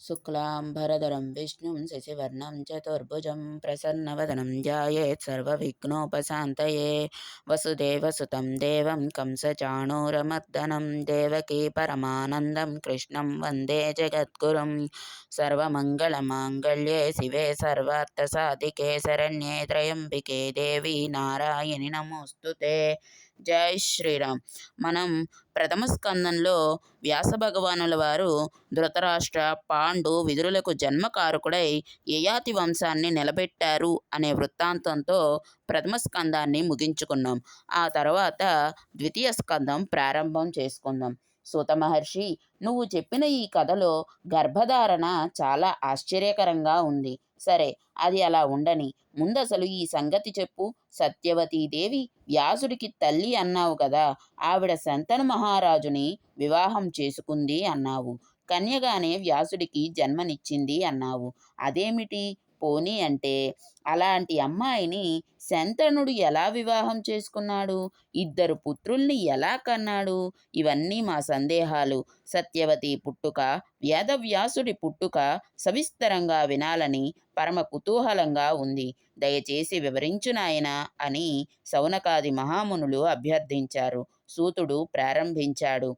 శుక్లాంబరధరం విష్ణుం శశివర్ణం చతుర్భుజం ప్రసన్నవదనం ధ్యాయేత్ సర్వవిఘ్నోపశాంతయే వసుదేవసుతం దేవం కంసచాణూరమర్దనం దేవకీ పరమానందం కృష్ణం వందే జగద్గురుం సర్వమంగళమాంగళ్యే శివే సర్వార్థసాధికే శరణ్యే త్రయంబికే దేవి నారాయణి నమోస్తుతే జై శ్రీరామ్. మనం ప్రథమ స్కందంలో వ్యాస భగవానుల వారు ధృతరాష్ట్ర పాండు విదురులకు జన్మకారకుడై యయాతి వంశాన్ని నిలబెట్టారు అనే వృత్తాంతంతో ప్రథమ స్కందాన్ని ముగించుకున్నాం. ఆ తర్వాత ద్వితీయ స్కందం ప్రారంభం చేసుకుందాం. సూత మహర్షి నువ్వు చెప్పిన ఈ కథలో గర్భధారణ చాలా ఆశ్చర్యకరంగా ఉంది. సరే అది అలా ఉండని. ముందసలు ఈ సంగతి చెప్పు. సత్యవతీదేవి వ్యాసుడికి తల్లి అన్నావు కదా ఆవిడ శంతను మహారాజుని వివాహం చేసుకుంది అన్నావు. కన్యగానే వ్యాసుడికి జన్మనిచ్చింది అన్నావు. అదేమిటి? పోనీ అంటే అలాంటి అమ్మాయిని శంతనుడు ఎలా వివాహం చేసుకున్నాడు? ఇద్దరు పుత్రుల్ని ఎలా కన్నాడు? ఇవన్నీ మా సందేహాలు. సత్యవతి పుట్టుక వేదవ్యాసుడి పుట్టుక సవిస్తరంగా వినాలని పరమ కుతూహలంగా ఉంది. దయచేసి వివరించు నాయన అని సౌనకాది మహామునులు అభ్యర్థించారు. సూతుడు ప్రారంభించాడు.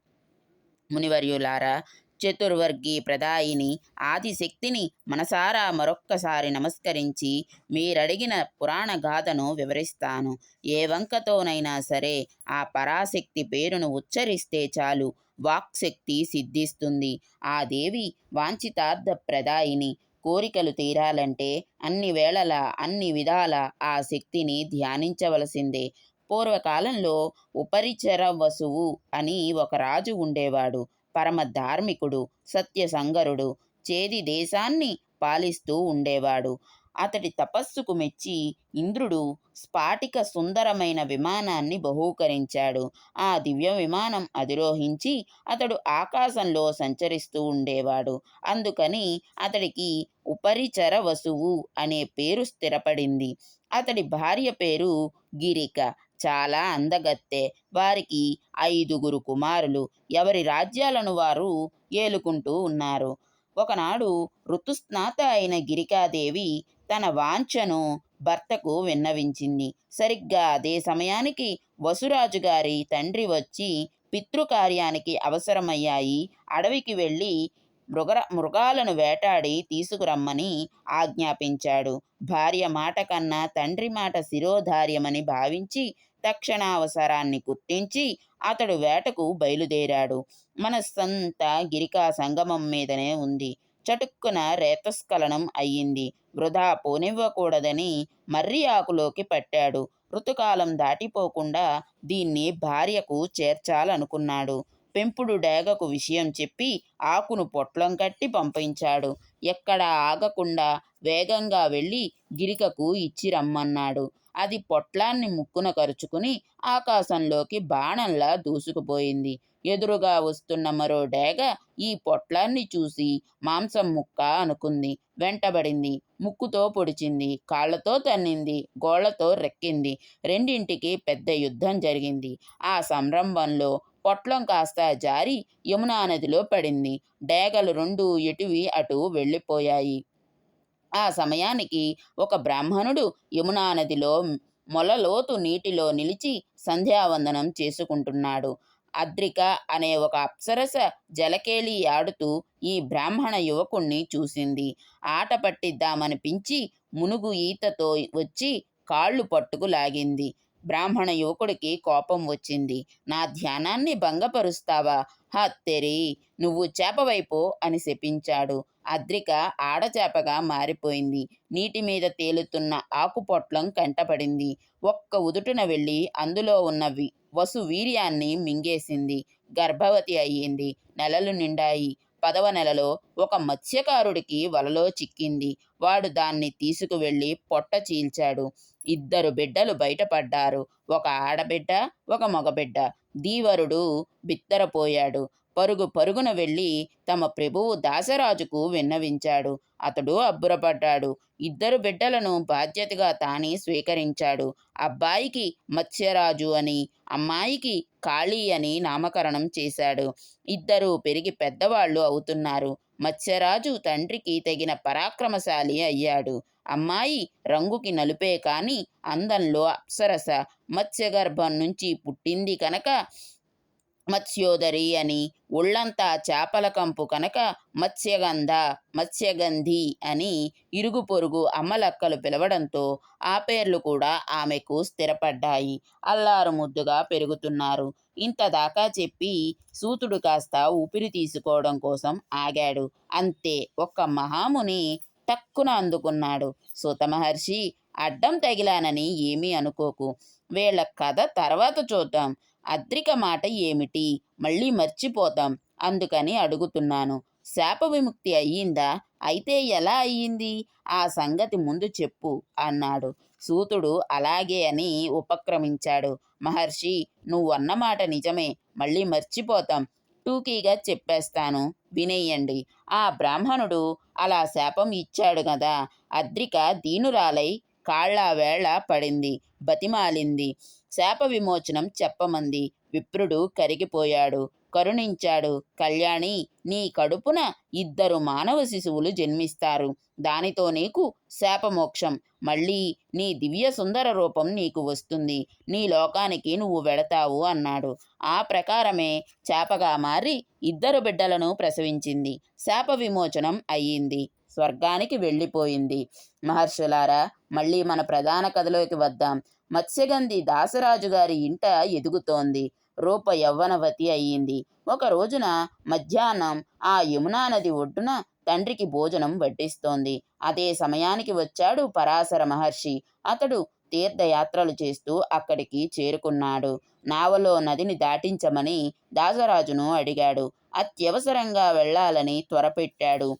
మునివర్యులారా చతుర్వర్గి ప్రదాయిని ఆదిశక్తిని మనసారా మరొక్కసారి నమస్కరించి మీరడిగిన పురాణ గాథను వివరిస్తాను. ఏ వంకతోనైనా సరే ఆ పరాశక్తి పేరును ఉచ్చరిస్తే చాలు వాక్శక్తి సిద్ధిస్తుంది. ఆ దేవి వాంఛితార్థ ప్రదాయిని కోరికలు తీరాలంటే అన్ని వేళల అన్ని విధాల ఆ శక్తిని ధ్యానించవలసిందే. పూర్వకాలంలో ఉపరిచర వసువు అని ఒక రాజు ఉండేవాడు. పరమ ధార్మికుడు సత్యసంగరుడు చేది దేశాన్ని పాలిస్తూ ఉండేవాడు. అతడి తపస్సుకు మెచ్చి ఇంద్రుడు స్ఫాటిక సుందరమైన విమానాన్ని బహూకరించాడు. ఆ దివ్య విమానం అధిరోహించి అతడు ఆకాశంలో సంచరిస్తూ ఉండేవాడు. అందుకని అతడికి ఉపరిచర వసువు అనే పేరు స్థిరపడింది. అతడి భార్య పేరు గిరిక. చాలా అందగత్తె. వారికి ఐదుగురు కుమారులు. ఎవరి రాజ్యాలను వారు ఏలుకుంటూ ఉన్నారు. ఒకనాడు ఋతుస్నాత అయిన గిరికాదేవి తన వాంఛను భర్తకు విన్నవించింది. సరిగ్గా అదే సమయానికి వసురాజు గారి తండ్రి వచ్చి పితృకార్యానికి అవసరమయ్యాయి. అడవికి వెళ్ళి మృగ మృగాలను వేటాడి తీసుకురమ్మని ఆజ్ఞాపించాడు. భార్య మాట కన్నా తండ్రి మాట శిరోధార్యమని భావించి తక్షణావసరాన్ని గుర్తించి అతడు వేటకు బయలుదేరాడు. మనస్సంతా గిరికా సంగమం మీదనే ఉంది. చటుక్కున రేతస్ఖలనం అయ్యింది. వృధా పోనివ్వకూడదని మర్రి ఆకులోకి పట్టాడు. ఋతుకాలం దాటిపోకుండా దీన్ని భార్యకు చేర్చాలనుకున్నాడు. పెంపుడు డేగకు విషయం చెప్పి ఆకును పొట్లం కట్టి పంపించాడు. ఎక్కడ ఆగకుండా వేగంగా వెళ్ళి గిరికకు ఇచ్చి రమ్మన్నాడు అది పొట్లాన్ని ముక్కున కరుచుకుని ఆకాశంలోకి బాణంలా దూసుకుపోయింది. ఎదురుగా వస్తున్న మరో డేగ ఈ పొట్లాన్ని చూసి మాంసం ముక్క అనుకుంది. వెంటబడింది. ముక్కుతో పొడిచింది. కాళ్ళతో తన్నింది. గోళ్ళతో రెక్కింది. రెండింటికి పెద్ద యుద్ధం జరిగింది. ఆ సంరంభంలో పొట్లం కాస్త జారి యమునా నదిలో పడింది. డేగలు రెండు ఎటువి అటు వెళ్ళిపోయాయి. ఆ సమయానికి ఒక బ్రాహ్మణుడు యమునా నదిలో మొలలోతు నీటిలో నిలిచి సంధ్యావందనం చేసుకుంటున్నాడు. అద్రిక అనే ఒక అప్సరస జలకేలి ఆడుతూ ఈ బ్రాహ్మణ యువకుణ్ణి చూసింది. ఆట పట్టిద్దామనిపించి మునుగు ఈతతో వచ్చి కాళ్ళు పట్టుకు లాగింది. బ్రాహ్మణ యువకుడికి కోపం వచ్చింది. నా ధ్యానాన్ని భంగపరుస్తావా? హత్తెరి! నువ్వు చేపవైపు అని శపించాడు. అద్రిక ఆడచేపగా మారిపోయింది. నీటి మీద తేలుతున్న ఆకుపొట్లం కంటపడింది. ఒక్క ఉదుటున వెళ్ళి అందులో ఉన్న వి వసు వీర్యాన్ని మింగేసింది. గర్భవతి అయ్యింది. నెలలు నిండాయి. పదవ నెలలో ఒక మత్స్యకారుడికి వలలో చిక్కింది. వాడు దాన్ని తీసుకువెళ్ళి పొట్ట చీల్చాడు. ఇద్దరు బిడ్డలు బయటపడ్డారు. ఒక ఆడబిడ్డ ఒక మగబిడ్డ. దీవరుడు బిత్తరపోయాడు. పరుగు పరుగున వెళ్ళి తమ ప్రభువు దాసరాజుకు విన్నవించాడు. అతడు అబ్బురపడ్డాడు. ఇద్దరు బిడ్డలను బాధ్యతగా తానే స్వీకరించాడు. అబ్బాయికి మత్స్యరాజు అని అమ్మాయికి కాళీ అని నామకరణం చేశాడు. ఇద్దరు పెరిగి పెద్దవాళ్ళు అవుతున్నారు. మత్స్యరాజు తండ్రికి తగిన పరాక్రమశాలి అయ్యాడు. అమ్మాయి రంగుకి నలుపే కాని అందంలో అప్సరస మత్స్యగర్భం నుంచి పుట్టింది కనుక మత్స్యోదరి అని. ఒళ్ళంతా చేపల కంపు కనుక మత్స్యగంధ మత్స్యగంధి అని ఇరుగు పొరుగు అమ్మలక్కలు పిలవడంతో ఆ పేర్లు కూడా ఆమెకు స్థిరపడ్డాయి. అల్లారు ముద్దుగా పెరుగుతున్నారు. ఇంతదాకా చెప్పి సూతుడు కాస్త ఊపిరి తీసుకోవడం కోసం ఆగాడు. అంతే ఒక్క మహాముని టక్కున అందుకున్నాడు. సుత మహర్షి అడ్డం తగిలానని ఏమీ అనుకోకు. వీళ్ళ కథ తర్వాత చూద్దాం. అద్రిక మాట ఏమిటి? మళ్ళీ మర్చిపోతాం. అందుకని అడుగుతున్నాను. శాప విముక్తి అయ్యిందా? అయితే ఎలా అయ్యింది? ఆ సంగతి ముందు చెప్పు అన్నాడు. సూతుడు అలాగే అని ఉపక్రమించాడు. మహర్షి నువ్వన్నమాట నిజమే. మళ్ళీ మర్చిపోతాం. టూకీగా చెప్పేస్తాను. వినేయండి. ఆ బ్రాహ్మణుడు అలా శాపం ఇచ్చాడు కదా అద్రిక దీనురాలై కాళ్ళ వేళ పడింది బతిమాలింది. శాప విమోచనం చెప్పమంది. విప్రుడు కరిగిపోయాడు. కరుణించాడు. కళ్యాణి నీ కడుపున ఇద్దరు మానవ శిశువులు జన్మిస్తారు. దానితో నీకు శాపమోక్షం. మళ్ళీ నీ దివ్య సుందర రూపం నీకు వస్తుంది. నీ లోకానికి నువ్వు వెడతావు అన్నాడు. ఆ ప్రకారమే చేపగా మారి ఇద్దరు బిడ్డలను ప్రసవించింది. శాప విమోచనం అయ్యింది. స్వర్గానికి వెళ్ళిపోయింది. మహర్షులారా మళ్ళీ మన ప్రధాన కథలోకి వద్దాం. మత్స్యగంధి దాసరాజు గారి ఇంట ఎదుగుతోంది. రూప యవ్వనవతి అయ్యింది. ఒక రోజున మధ్యాహ్నం ఆ యమునా నది ఒడ్డున తండ్రికి భోజనం వడ్డిస్తోంది. అదే సమయానికి వచ్చాడు పరాశర మహర్షి. అతడు తీర్థయాత్రలు చేస్తూ అక్కడికి చేరుకున్నాడు. నావలో నదిని దాటించమని దాసరాజును అడిగాడు. అత్యవసరంగా వెళ్ళాలని త్వరపెట్టాడు.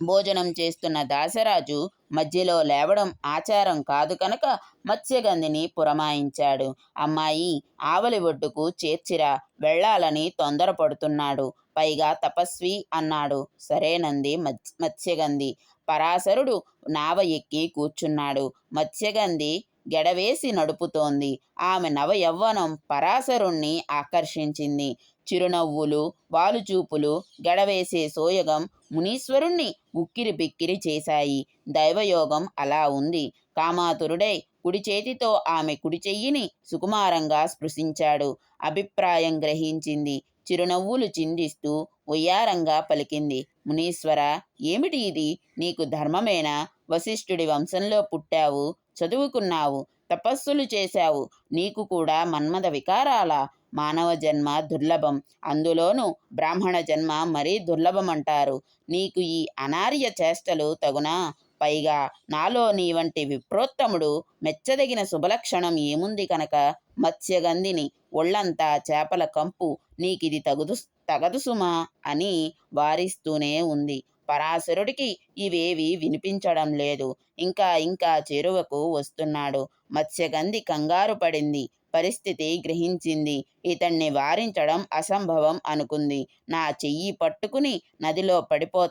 భోజనం చేస్తున్న దాసరాజు మధ్యలో లేవడం ఆచారం కాదు కనుక మత్స్యగంధిని పురమాయించాడు. అమ్మాయి ఆవలి ఒడ్డుకు చేర్చిరా వెళ్ళాలని తొందరపడుతున్నాడు. పైగా తపస్వి అన్నాడు. సరేనంది మత్స్యగంధి. పరాశరుడు నావ ఎక్కి కూర్చున్నాడు. మత్స్యగంధి గెడవేసి నడుపుతోంది. ఆమె నవయవ్వనం పరాశరుణ్ణి ఆకర్షించింది. చిరునవ్వులు వాలుచూపులు గడవేసే సోయగం మునీశ్వరుణ్ణి ఉక్కిరి బిక్కిరి చేశాయి. దైవయోగం అలా ఉంది. కామాతురుడై కుడి చేతితో ఆమె కుడి చెయ్యిని సుకుమారంగా స్పృశించాడు. అభిప్రాయం గ్రహించింది. చిరునవ్వులు చిందిస్తూ ఉయ్యారంగా పలికింది. మునీశ్వర ఏమిటి ఇది? నీకు ధర్మమేనా? వశిష్ఠుడి వంశంలో పుట్టావు. చదువుకున్నావు తపస్సులు చేశావు నీకు కూడా మన్మద వికారాల? మానవ జన్మ దుర్లభం అందులోనూ బ్రాహ్మణ జన్మ మరీ దుర్లభం అంటారు నీకు ఈ అనార్య చేష్టలు తగునా? పైగా నాలో నీ వంటి విప్రోత్తముడు మెచ్చదగిన శుభలక్షణం ఏముంది కనుక? మత్స్యగంధిని ఒళ్ళంతా చేపల కంపు నీకిది తగుదు తగదు సుమా అని వారిస్తూనే ఉంది. పరాశరుడికి ఇవేవి వినిపించడం లేదు. ఇంకా ఇంకా చెరువకు వస్తున్నాడు. మత్స్యగంధి కంగారు పడింది. పరిస్థితి గ్రహించింది. ఇతన్ని వారించడం అసంభవం అనుకుంది. నా చెయ్యి పట్టుకుని నదిలో పడిపో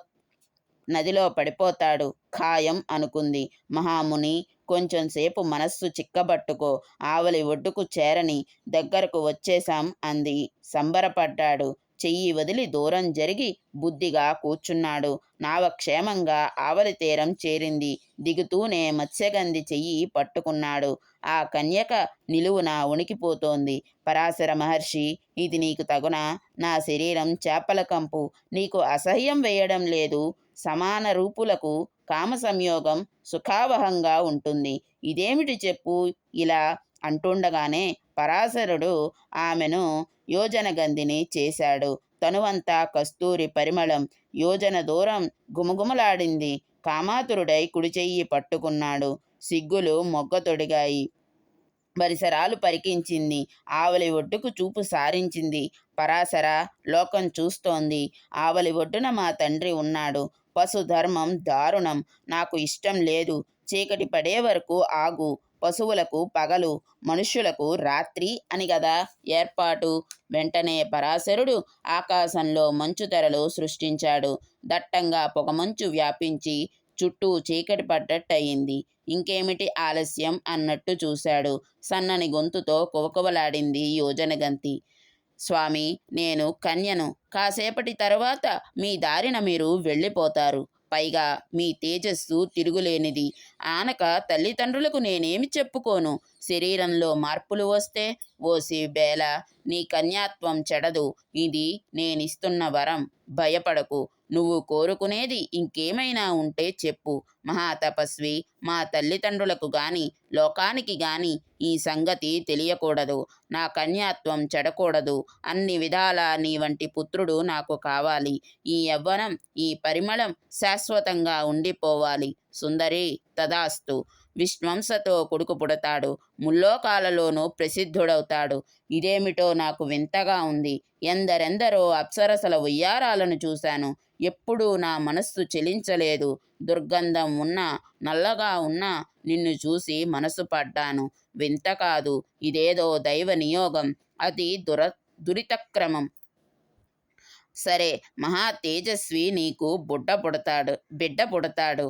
నదిలో పడిపోతాడు ఖాయం అనుకుంది. మహాముని కొంచెం సేపు మనస్సు చిక్కబట్టుకో. ఆవలి ఒడ్డుకు చేరని దగ్గరకు వచ్చేశాం అంది. సంబరపడ్డాడు. చెయ్యి వదిలి దూరం జరిగి బుద్ధిగా కూర్చున్నాడు. నావ క్షేమంగా ఆవలి తీరం చేరింది. దిగుతూనే మత్స్యగంధి చెయ్యి పట్టుకున్నాడు. ఆ కన్యక నిలువున ఉణికిపోతోంది పరాశర మహర్షి ఇది నీకు తగున? నా శరీరం చేపల కంపు. నీకు అసహ్యం వేయడం లేదు. సమాన రూపులకు కామ సంయోగం సుఖావహంగా ఉంటుంది. ఇదేమిటి చెప్పు? ఇలా అంటుండగానే పరాశరుడు ఆమెను యోజనగంధిని చేశాడు. తనువంతా కస్తూరి పరిమళం యోజన దూరం గుమగుమలాడింది కామాతురుడై కుడిచెయ్యి పట్టుకున్నాడు. సిగ్గులు మొగ్గతొడిగాయి పరిసరాలు పరికించింది. ఆవలి ఒడ్డుకు చూపు సారించింది. పరాశర లోకం చూస్తోంది. ఆవలి ఒడ్డున మా తండ్రి ఉన్నాడు. పశుధర్మం దారుణం. నాకు ఇష్టం లేదు. చీకటి పడే వరకు ఆగు. పశువులకు పగలు మనుష్యులకు రాత్రి అని కదా ఏర్పాటు. వెంటనే పరాశరుడు ఆకాశంలో మంచు తెరలు సృష్టించాడు. దట్టంగా పొగమంచు వ్యాపించి చుట్టూ చీకటి పడ్డట్టయింది. ఇంకేమిటి ఆలస్యం అన్నట్టు చూశాడు. సన్నని గొంతుతో కువకువలాడింది యోజనగంతి. స్వామి నేను కన్యను. కాసేపటి తరువాత మీ దారిన మీరు వెళ్ళిపోతారు. పైగా మీ తేజస్సు తిరుగులేనిది. ఆనక తల్లిదండ్రులకు నేనేమి చెప్పుకోను? శరీరంలో మార్పులు వస్తే ఓసి బేల నీ కన్యాత్వం చెడదు. ఇది నేనిస్తున్న వరం. భయపడకు. నువ్వు కోరుకునేది ఇంకేమైనా ఉంటే చెప్పు. మహాతపస్వి మా తల్లిదండ్రులకు గాని లోకానికి గాని ఈ సంగతి తెలియకూడదు. నా కన్యాత్వం చెడకూడదు. అన్ని విధాలా నీ వంటి పుత్రుడు నాకు కావాలి. ఈ యవ్వనం ఈ పరిమళం శాశ్వతంగా ఉండిపోవాలి. సుందరి తదాస్తు. విశ్వంసతో కొడుకు పుడతాడు. ముల్లోకాలలోనూ ప్రసిద్ధుడవుతాడు. ఇదేమిటో నాకు వింతగా ఉంది. ఎందరెందరో అప్సరసల ఉయ్యారాలను చూశాను. ఎప్పుడూ నా మనస్సు చెలించలేదు. దుర్గంధం ఉన్నా నల్లగా ఉన్నా నిన్ను చూసి మనసు పడ్డాను. వింత కాదు ఇదేదో దైవ నియోగం. అది దుర దురితక్రమం. సరే మహా తేజస్వి నీకు బుడ్డ పుడతాడు బిడ్డ పుడతాడు.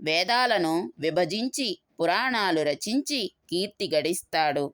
వేదాలను విభజించి పురాణాలు రచించి కీర్తి గడిస్తాడు.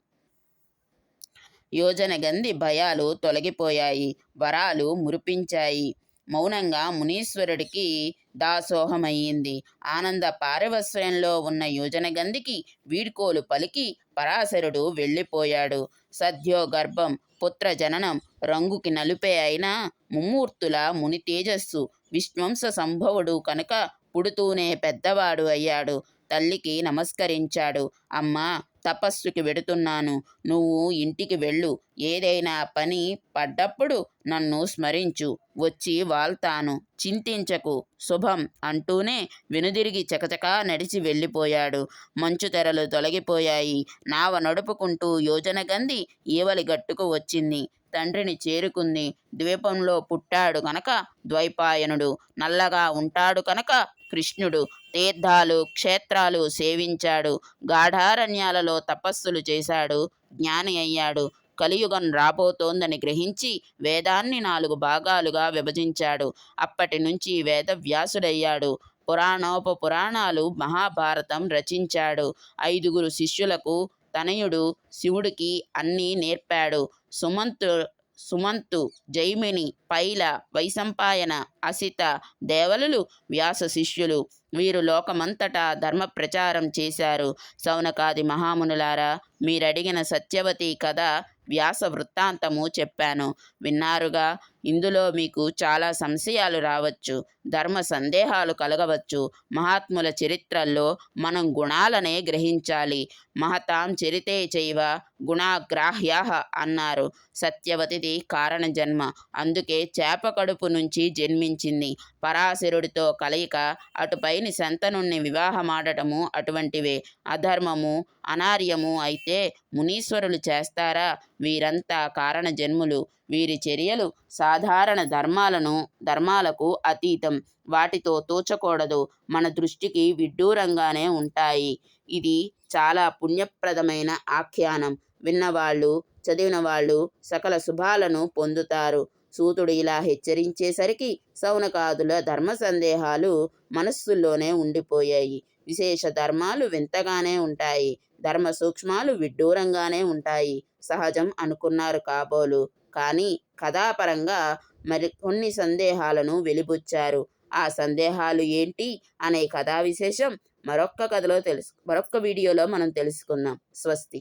యోజన గంది భయాలు తొలగిపోయాయి వరాలు మురిపించాయి. మౌనంగా మునీశ్వరుడికి దాసోహమయ్యింది. ఆనంద పారవస్యంలో ఉన్న యోజనగంధికి వీడ్కోలు పలికి పరాశరుడు వెళ్ళిపోయాడు. సద్యోగర్భం పుత్ర జననం రంగుకి నలుపే అయినా ముమ్మూర్తుల ముని తేజస్సు విశ్వంస సంభవుడు కనుక పుడుతూనే పెద్దవాడు అయ్యాడు. తల్లికి నమస్కరించాడు. అమ్మా తపస్సుకి వెడుతున్నాను. నువ్వు ఇంటికి వెళ్ళు. ఏదైనా పని పడ్డప్పుడు నన్ను స్మరించు. వచ్చి వాల్తాను చింతించకు. శుభం అంటూనే వెనుదిరిగి చకచకా నడిచి వెళ్ళిపోయాడు. మంచు తెరలు తొలగిపోయాయి. నావ నడుపుకుంటూ యోజన గంది ఈవలి గట్టుకు వచ్చింది. తండ్రిని చేరుకుంది. ద్వీపంలో పుట్టాడు కనుక ద్వైపాయనుడు. నల్లగా ఉంటాడు కనుక కృష్ణుడు. తీర్థాలు క్షేత్రాలు సేవించాడు. గాఢారణ్యాలలో తపస్సులు చేశాడు. జ్ఞాని అయ్యాడు. కలియుగం రాబోతోందని గ్రహించి వేదాన్ని నాలుగు భాగాలుగా విభజించాడు. అప్పటి నుంచి వేదవ్యాసుడయ్యాడు. పురాణోప పురాణాలు మహాభారతం రచించాడు. ఐదుగురు శిష్యులకు తనయుడు శివుడికి అన్నీ నేర్పాడు. సుమంతు సుమంతు జైమిని పైల వైసంపాయన అసిత దేవలులు వ్యాస శిష్యులు. వీరు లోకమంతటా ధర్మ ప్రచారం చేశారు. సౌనకాది మహామునులారా మీరడిగిన సత్యవతి కథ వ్యాస వృత్తాంతము చెప్పాను. విన్నారుగా ఇందులో మీకు చాలా సంశయాలు రావచ్చు ధర్మ సందేహాలు కలగవచ్చు. మహాత్ముల చరిత్రల్లో మనం గుణాలనే గ్రహించాలి. మహతాం చరితే చైవ గుణాగ్రాహ్య అన్నారు. సత్యవతిది కారణ జన్మ అందుకే చేప కడుపు నుంచి జన్మించింది. పరాశరుడితో కలయిక అటుపైని శంతనుణ్ణి వివాహమాడటము అటువంటివే. అధర్మము అనార్యము అయితే మునీశ్వరులు చేస్తారా? వీరంతా కారణ జన్ములు వీరి చర్యలు సాధారణ ధర్మాలను ధర్మాలకు అతీతం. వాటితో తోచకూడదు. మన దృష్టికి విడ్డూరంగానే ఉంటాయి. ఇది చాలా పుణ్యప్రదమైన ఆఖ్యానం. విన్నవాళ్ళు చదివిన వాళ్ళు సకల శుభాలను పొందుతారు. సూతుడు ఇలా హెచ్చరించేసరికి సౌనకాదుల ధర్మ సందేహాలు మనస్సుల్లోనే ఉండిపోయాయి. విశేష ధర్మాలు వింతగానే ఉంటాయి. ధర్మ సూక్ష్మాలు విడ్డూరంగానే ఉంటాయి. సహజం అనుకున్నారు కాబోలు. కానీ కథాపరంగా మరి కొన్ని సందేహాలను వెలిబుచ్చారు. ఆ సందేహాలు ఏంటి అనే కథా విశేషం మరొక్క కథలో తెలుసు మరొక్క వీడియోలో మనం తెలుసుకుందాం. స్వస్తి.